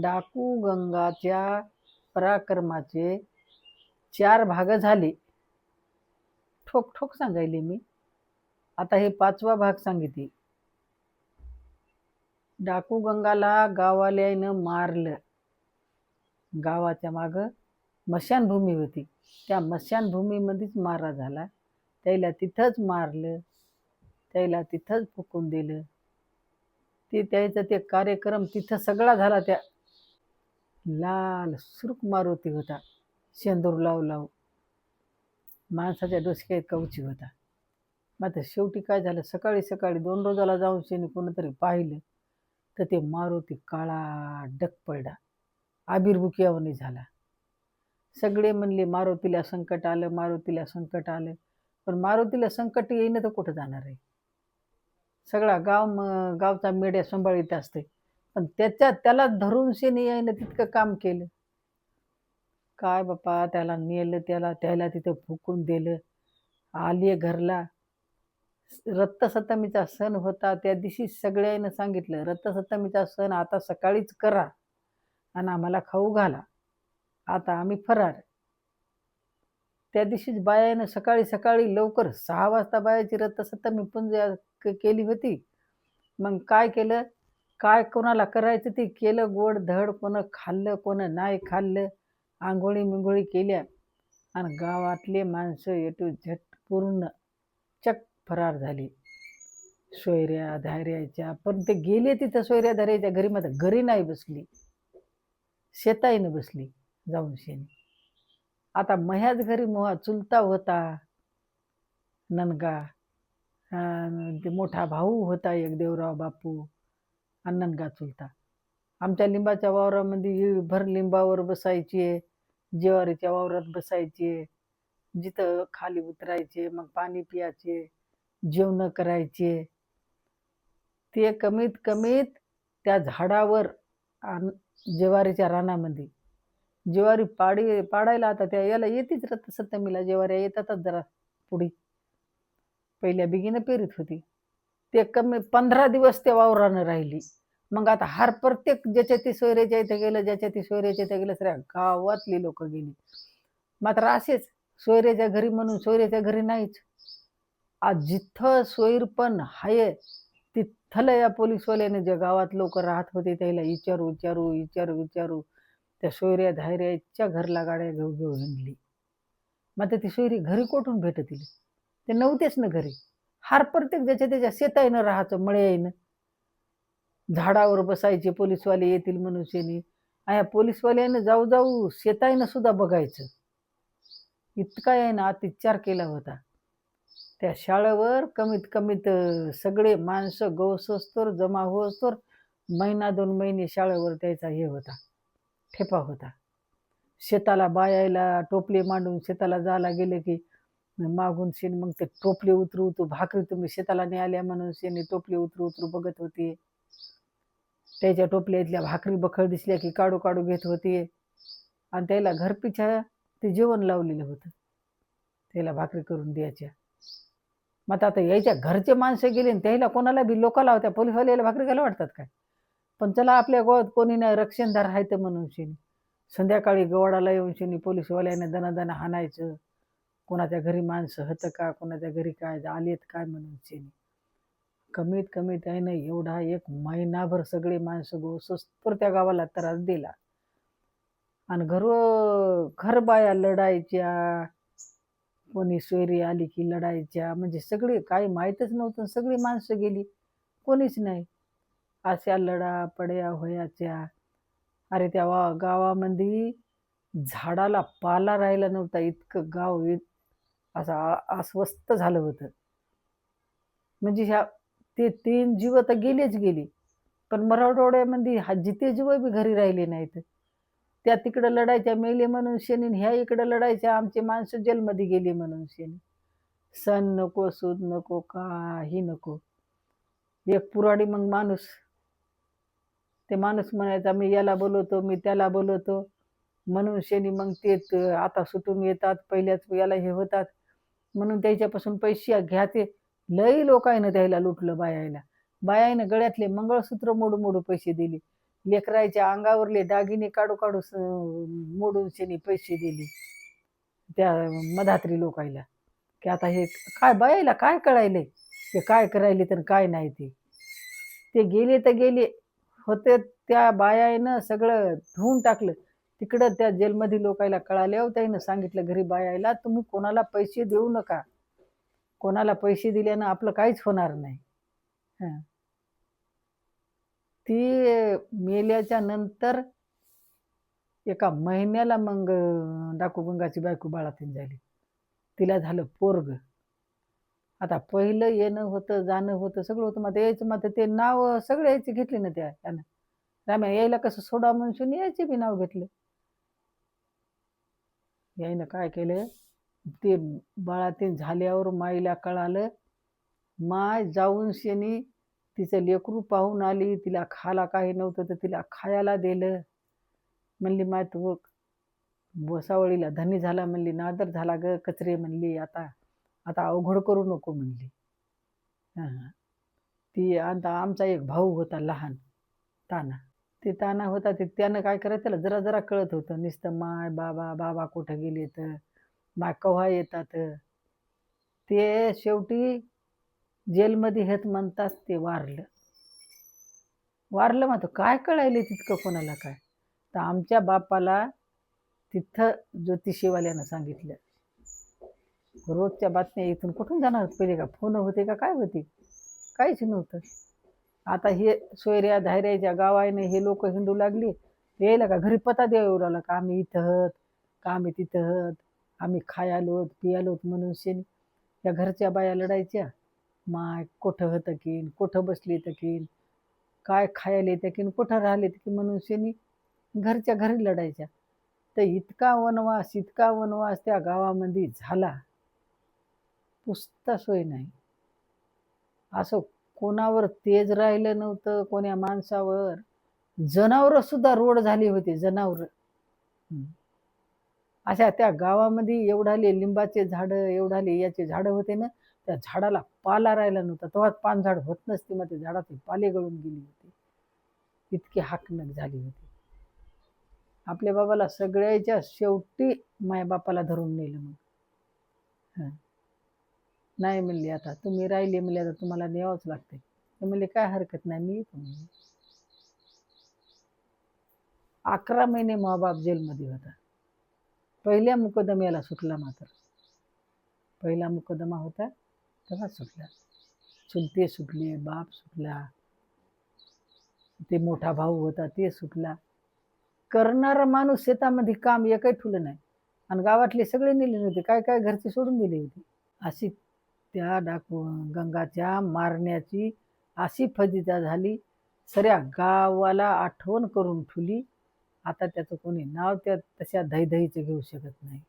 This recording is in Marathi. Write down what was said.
डाकू गंगाच्या पराक्रमाचे चार भाग झाले. ठोक ठोक सांगायले मी. आता हे पाचवा भाग सांगितले. डाकू गंगाला गावाल्यानं मारलं. गावाच्या माग मशानभूमी होती. त्या मशानभूमीमध्येच मारा झाला. त्याला तिथंच मारलं. त्याला तिथंच फुकून दिलं. ते त्याचं ते कार्यक्रम तिथं सगळा झाला त्या लाल सुरूक मारुती होता. शेंदूर लावू लावू. माणसाच्या डोसक्यात कवची होता. मात्र शेवटी काय झालं? सकाळी सकाळी दोन रोजाला जाऊन शेणी कोणतरी पाहिलं तर ते मारुती काळा डक पडला. आबिर्भुकियावनी झाला. सगळे म्हणले मारुतीला संकट आलं मारुतीला संकट आलं. पण मारुतीला संकट येईन तर कुठं जाणार आहे? सगळा गाव म गावचा मेड्या सांभाळीत असते पण त्याच्या त्याला धरून शेने यायनं तितकं काम केलं. काय बापा त्याला नेलं त्याला त्याला तिथं फुकून दिलं. आली घरला. रत्तसप्तमीचा सण होता त्या दिवशी सगळ्यांना सांगितलं रत्तसप्तमीचा सण आता सकाळीच करा आणि आम्हाला खाऊ घाला. आता आम्ही फरार. त्या दिवशीच बायानं सकाळी सकाळी लवकर सहा वाजता बायाची रत्तसप्तमी पूजा क- केली होती. मग काय केलं? काय कोणाला करायचं? ते केलं गोड धड कोणं खाल्लं कोणं नाही खाल्लं आंघोळी मिंगोळी केल्या. आणि गावातले माणसं येटू झट पूर्ण चक फरार झाली. सोयऱ्या धाऱ्याच्या पण ते गेले तिथं सोयऱ्या धाऱ्याच्या घरी मात्र घरी नाही बसली. शेताईनं बसली जाऊन शेणी आता मह्याच घरी मोहा चुलता होता. ननगा ते मोठा भाऊ होता एक देवराव बापू. आणि चुलता आमच्या लिंबाच्या वावरामध्ये भर लिंबावर बसायचे ज्वारीच्या वावरात बसायचे जिथं खाली उतरायचे मग पाणी पियाचे जेवणं करायचे ते कमीत कमीत त्या झाडावर आन ज्वारीच्या रानामध्ये. ज्वारी पाडी पाडायला आता त्या याला येतीच रथ सप्तमीला ज्वाऱ्या येतातच जरा पुढे. पहिल्या बिगीनं पेरीत होती. ते कमी पंधरा दिवस त्या वावरानं राहिली. मग आता हार प्रत्येक ज्याच्या ती सोयऱ्याच्या इथे गेलं ज्याच्या ती सोयऱ्याच्या इथे गेलं सगळ्या गावातली लोक गेली. मात्र असेच सोयऱ्याच्या घरी म्हणून सोयऱ्याच्या घरी नाहीच. आज जिथं सोयीरपण हाय तिथलं या पोलीसवाल्याने ज्या गावात लोक राहत होते त्याला विचारू विचारू विचारू विचारू त्या सोयऱ्या धायऱ्याच्या घरला गाड्या घेऊ घेऊ हिंडली मग ती सोयरी घरी कोठून भेटतील? ते नव्हतेच ना घरी. हार प्रत्येक ज्याच्या त्याच्या शेताईनं राहायचं मळ्याईनं झाडावर बसायचे पोलीसवाले येतील मनुष्यनी. आया या पोलीसवाल्यानं जाऊ जाऊ शेताईनं सुद्धा बघायचं. इतका आहे ना अतिचार केला होता. त्या शाळेवर कमीत कमीत सगळे माणसं गवसोस्तोर जमा होस्तोर महिना दोन महिने शाळेवर त्याचा हे होता ठेपा होता. शेताला बायायला टोपले मांडून शेताला जायला गेले की मागून शेण मग ते टोपले उतरू उतरू भाकरी तुम्ही शेताला नाही आल्या म्हणून शेणी टोपले उतरू उतरू बघत होती. त्याच्या टोपल्यातल्या भाकरी बखळ दिसल्या की काढू काढू घेत होती. आणि त्याला घरपिछा ते जेवण लावलेलं होतं. त्याला भाकरी करून द्यायच्या. मग आता यायच्या घरचे माणसं गेले आणि त्याला कोणाला बी लोकाला होत्या पोलिसवाल्याला भाकरी घाला वाटतात काय? पण चला आपल्या गोवात कोणी नाही रक्षणदार आहे तर म्हणून शेणी. संध्याकाळी गवाडाला येऊन शेणी पोलिसवाल्याने दणादणा हाणायचं. कोणाच्या घरी माणसं होतं का कोणाच्या घरी काय आलेत काय म्हणून चिनी. कमीत कमी त्यानं एवढा एक महिनाभर सगळे माणसं गोसस्तर त्या गावाला त्रास दिला. आणि घर घर बाया लढायच्या कोणी सोयरी आली की लढायच्या म्हणजे सगळे काही माहीतच नव्हतं सगळी माणसं गेली कोणीच नाही. अशा लढा पड्या होयाच्या. अरे त्या वा गावामध्ये झाडाला पाला राहिला नव्हता इतकं गाव इत असं आ- अस्वस्थ झालं होतं. म्हणजे ह्या ते तीन जीव तर गेलेच गेली. पण मराठवाड्यामध्ये हा जिते जीव बी घरी राहिले नाहीत. त्या तिकडं लढायच्या मेले म्हणून शेणी ह्या इकडं लढायच्या आमचे माणसं जेलमध्ये गेले म्हणून शेणी सण नको सूद नको काही नको. एक पुराडी मग माणूस. ते माणूस म्हणायचा मी याला बोलवतो मी त्याला बोलवतो. म्हणून शेणी मग ते आता सुटून येतात पहिल्याच याला हे होतात. म्हणून त्याच्यापासून पैसे घ्या ते लई लोकांना त्याला लुटलं बायाला बायानं गळ्यातले मंगळसूत्र मोडू मोडू पैसे दिले. लेकरायच्या अंगावरले दागिने काढू काढू स- मोडून शेनी पैसे दिले. त्या मधात्री लोकायला. की आता हे काय बायाला काय कळायले? ते काय करायले तर काय नाही ते. ते गेले तर गेले. होते त्या बायानं सगळं धुवून टाकलं. तिकडं त्या जेलमध्ये लोकायला कळाल्यावर त्याईनं सांगितलं घरी बायायला तुम्ही कोणाला पैसे देऊ नका. कोणाला पैसे दिल्यानं आपलं काहीच होणार नाही. हां. ती मेल्याच्या नंतर एका महिन्याला मग डाकू गंगाची बायको बाळातीन झाली. तिला झालं पोरग. आता पहिलं येणं होतं जाणं होतं सगळं होतं. मग यायचं मग ते नाव सगळे यायचे घेतले ना त्या त्यानं राम्या यायला कसं सोडा म्हणून यायचे बी नाव घेतलं. यायनं काय केलं? ते बाळातीन झाल्यावर माईला कळालं माय जाऊन शेनी तिचं लेकरू पाहून आली तिला खायला काही नव्हतं तर तिला खायला दिलं. म्हणली माय तू बोसावळीला धनी झाला म्हणली नादर झाला ग कचरे म्हणली आता आता अवघड करू नको म्हणली. हां. ती आता आमचा एक भाऊ होता लहान ताना. ते ताना होता ते त्यानं काय करायचं त्याला जरा जरा कळत होतं. नुसतं माय बाबा बाबा कुठं गेले तर? माय कव्हा येतात? ते शेवटी जेलमध्ये हेच म्हणतात ते वारलं. वारलं म्हणतो काय कळायले तितकं कोणाला काय? तर आमच्या बापाला तिथं ज्योतिषीवाल्यानं सांगितलं. रोजच्या बातम्या इथून कुठून जाणार? पहिले का फोन होते का? काय होते? काहीच नव्हतं. आता हे सोयऱ्या धायऱ्याच्या गावाने हे लोक हिंडू लागली. यायला का घरी पता देऊ लागला का आम्ही इथं का आम्ही तिथं हत आम्ही खायालोत पियालोत म्हणून शेणी या घरच्या बाया लढायच्या. माय कोठं होतं की कोठं बसली तर की काय खायला येतं की कुठं राहिले की म्हणून शेणी घरच्या घरी लढायच्या. तर इतका वनवास इतका वनवास त्या गावामध्ये झाला. पुसता सोय नाही. असं कोणावर तेज राहिलं नव्हतं कोण्या माणसावर. जनावरं सुद्धा रोड झाली होती जनावरं. अशा त्या गावामध्ये एवढाले लिंबाचे झाडं एवढाले याचे झाडं होते ना त्या झाडाला पाला राहिला नव्हता. तेव्हा पान झाड होत नसते मग ते झाडाचे पाले गळून गेली होती. इतकी हाकनक झाली होती. आपल्या बाबाला सगळ्याच्या शेवटी मायबापाला धरून नेलं मग. हं. नाही म्हणली आता. तुम्ही राहिले म्हणले आता तुम्हाला न्यावंच लागते ते म्हणले काय हरकत नाही मी येतो म्हणले अकरा महिने माबाप जेलमध्ये होता. पहिल्या मुकदम्याला सुटला मात्र. पहिला मुकदमा होता तेव्हा सुटला. चुलते सुटले बाप सुटला. ते मोठा भाऊ होता ते सुटला. करणारा माणूस शेतामध्ये काम एकही ठुलं नाही. आणि गावातले सगळे नेले नव्हते. काय काय घरचे सोडून दिले होते. अशी त्या डाकू गंगाच्या मारण्याची अशी फजिता झाली. सऱ्या गावाला आठवण करून ठुली आता त्याचं कोणी नाव त्या तशा धैधईचं घेऊ शकत नाही.